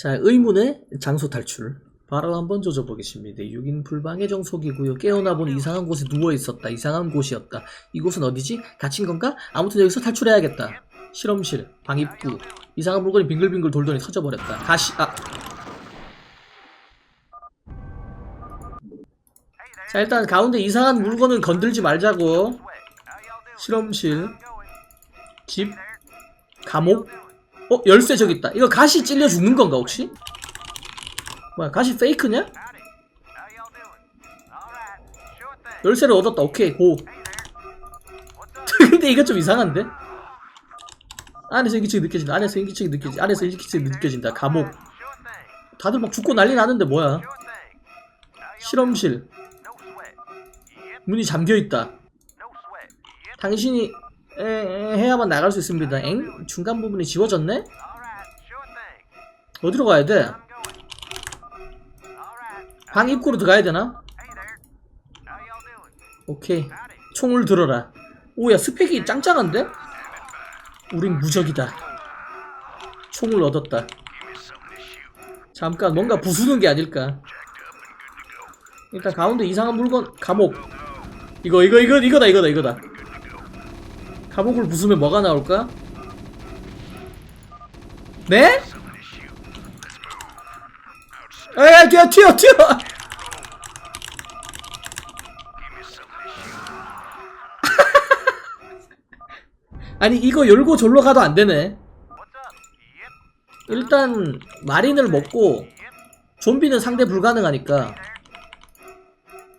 자, 의문의 장소 탈출. 바로 한번 조져보겠습니다. 6인 불방의 정속이고요. 깨어나 보니 이상한 곳에 누워 있었다. 이상한 곳이었다. 이곳은 어디지? 갇힌 건가? 아무튼 여기서 탈출해야겠다. 실험실, 방 입구. 이상한 물건이 빙글빙글 돌더니 터져버렸다. 가시, 아. 자, 일단 가운데 이상한 물건은 건들지 말자고. 실험실, 집, 감옥. 어, 열쇠 저기 있다. 이거 가시 찔려 죽는 건가, 혹시? 뭐야, 가시 페이크냐? 열쇠를 얻었다. 오케이, 고. 근데 이거 좀 이상한데? 안에서 인기척이 느껴진다. 안에서 인기척이 느껴진다. 안에서 인기척이 느껴진다. 감옥. 다들 막 죽고 난리 나는데 뭐야? 실험실. 문이 잠겨 있다. 당신이 에, 에, 해야만 나갈 수 있습니다. 엥? 중간 부분이 지워졌네? 어디로 가야 돼? 방 입구로 들어가야 되나? 오케이. 총을 들어라. 오야 스펙이 짱짱한데? 우린 무적이다. 총을 얻었다. 잠깐 뭔가 부수는 게 아닐까. 일단 가운데 이상한 물건 감옥. 이거 이거 이거 이거다 이거다 이거다. 감옥을 부수면 뭐가 나올까? 네? 에이 튀어 튀어 튀어 아니 이거 열고 절로 가도 안 되네 일단 마린을 먹고 좀비는 상대 불가능하니까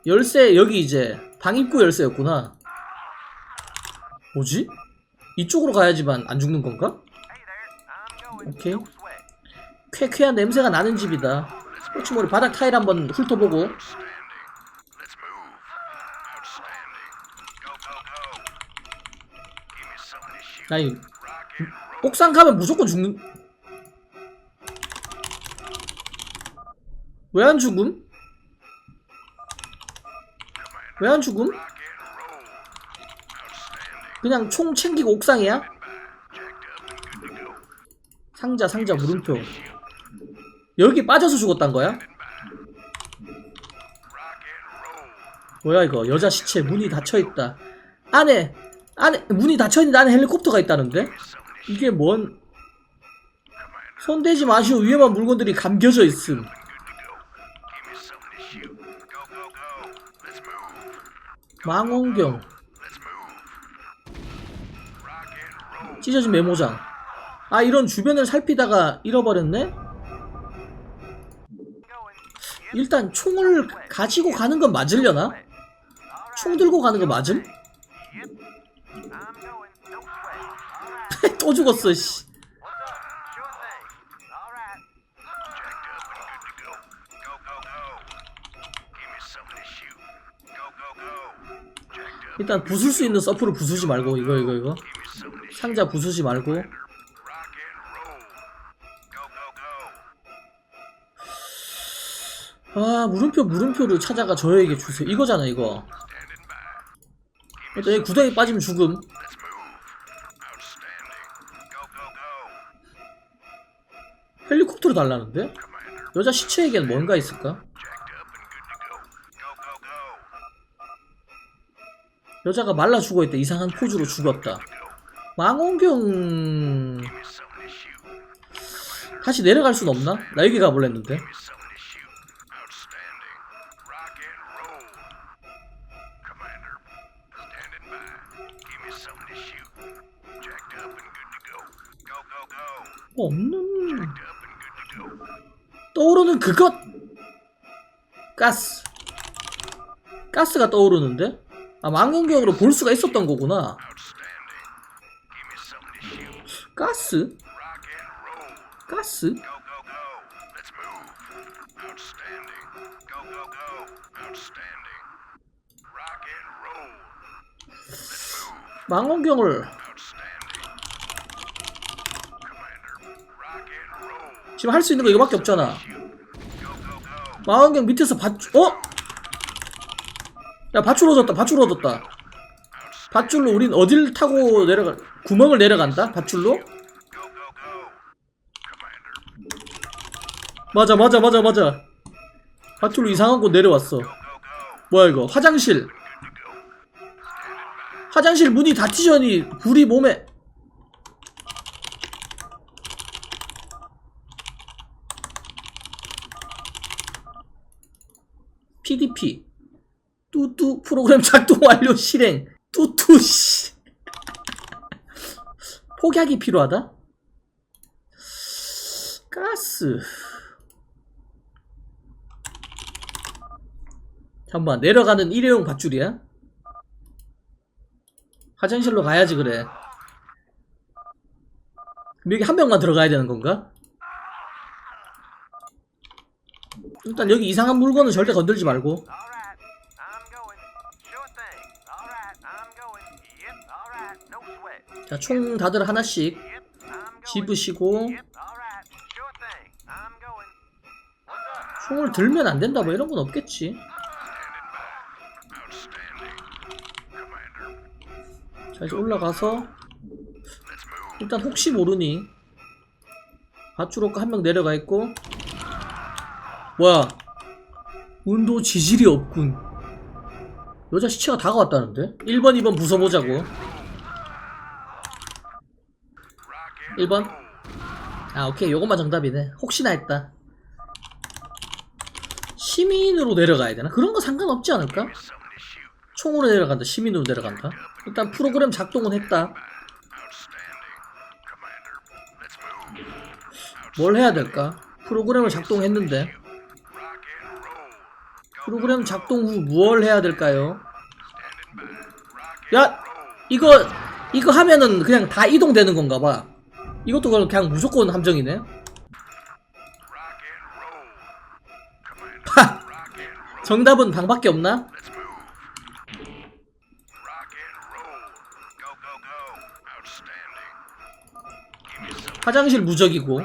열쇠 여기 이제 방 입구 열쇠였구나 뭐지? 이쪽으로 가야지만 안 죽는 건가? 오케이 쾌쾌한 냄새가 나는 집이다 혹시 모르 바닥 타일 한번 훑어보고 아니 옥상 가면 무조건 죽는 왜 안 죽음? 왜 안 죽음? 그냥 총 챙기고 옥상이야? 상자 상자 물음표. 여기 빠져서 죽었단 거야? 뭐야 이거? 여자 시체 문이 닫혀있다. 안에 안에 문이 닫혀있는데 안에 헬리콥터가 있다는데? 이게 뭔? 손대지 마시오. 위험한 물건들이 감겨져 있음. 망원경 찢어진 메모장 아 이런 주변을 살피다가 잃어버렸네? 일단 총을 가지고 가는 건 맞으려나? 총 들고 가는 거 맞음? 또 죽었어 씨 일단 부술 수 있는 서프를 부수지 말고 이거 이거 이거 상자 부수지 말고. 아 물음표 물음표를 찾아가 저에게 주세요. 이거잖아 이거. 일단 여기 구덩이 빠지면 죽음. 헬리콥터로 달라는데? 여자 시체에겐 뭔가 있을까? 여자가 말라 죽어있다. 이상한 포즈로 죽었다 망원경. 다시 내려갈 순 없나? 나 여기 가볼래 했는데. 뭐 없는 떠오르는 그것? 가스. 가스가 떠오르는데? 아 망원경으로 볼 수가 있었던 거구나 가스? 가스? 망원경을. 지금 할 수 있는 거 이거밖에 없잖아. 망원경 밑에서 밧줄, 어? 야, 밧줄 얻었다, 밧줄 얻었다. 밧줄로 우린 어딜 타고 내려가, 구멍을 내려간다? 밧줄로? 맞아 맞아 맞아 맞아. 밧줄로 이상한 곳 내려왔어. 뭐야 이거? 화장실. 화장실 문이 닫히더니 불이 몸에. PDP 뚜뚜 프로그램 작동 완료 실행 뚜뚜 씨 폭약이 필요하다? 가스 잠깐만 내려가는 일회용 밧줄이야? 화장실로 가야지 그래 그럼 여기 한 명만 들어가야 되는 건가? 일단 여기 이상한 물건은 절대 건들지 말고 자 총 다들 하나씩. 집으시고? 총을 들면 안 된다 뭐 이런 건 없겠지 자 이제 올라가서 일단 혹시 모르니 밧줄로가 한명 내려가 있고 뭐야 운도 지질이 없군 여자 시체가 다가왔다는데 1번 2번 부숴보자고 1번? 아 오케이. 요것만 정답이네. 혹시나 했다. 시민으로 내려가야 되나? 그런 거 상관없지 않을까? 총으로 내려간다. 시민으로 내려간다. 일단 프로그램 작동은 했다. 뭘 해야 될까? 프로그램을 작동했는데. 프로그램 작동 후 무얼 해야 될까요? 야! 이거 이거 하면은 그냥 다 이동되는 건가 봐 이것도 그럼 그냥 무조건 함정이네 하! 정답은 방밖에 없나? 화장실 무적이고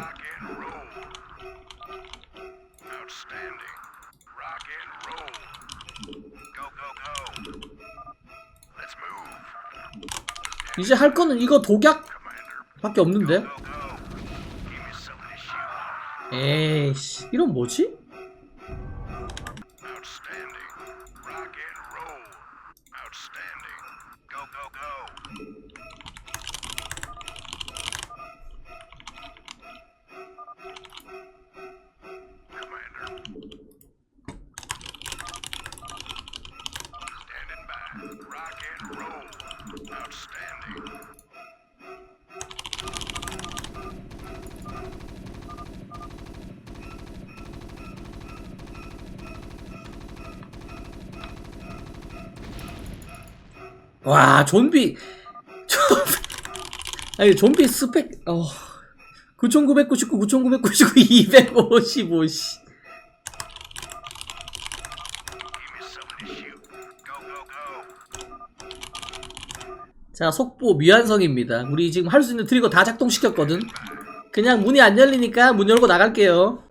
이제 할 거는 이거 독약 밖에 없는데 에이씨 이런 뭐지? 와 좀비. 좀비. 아니 좀비 스펙 어. 9999 9999 255 씨. 자 속보 미완성입니다. 우리 지금 할 수 있는 트리거 다 작동시켰거든. 그냥 문이 안 열리니까 문 열고 나갈게요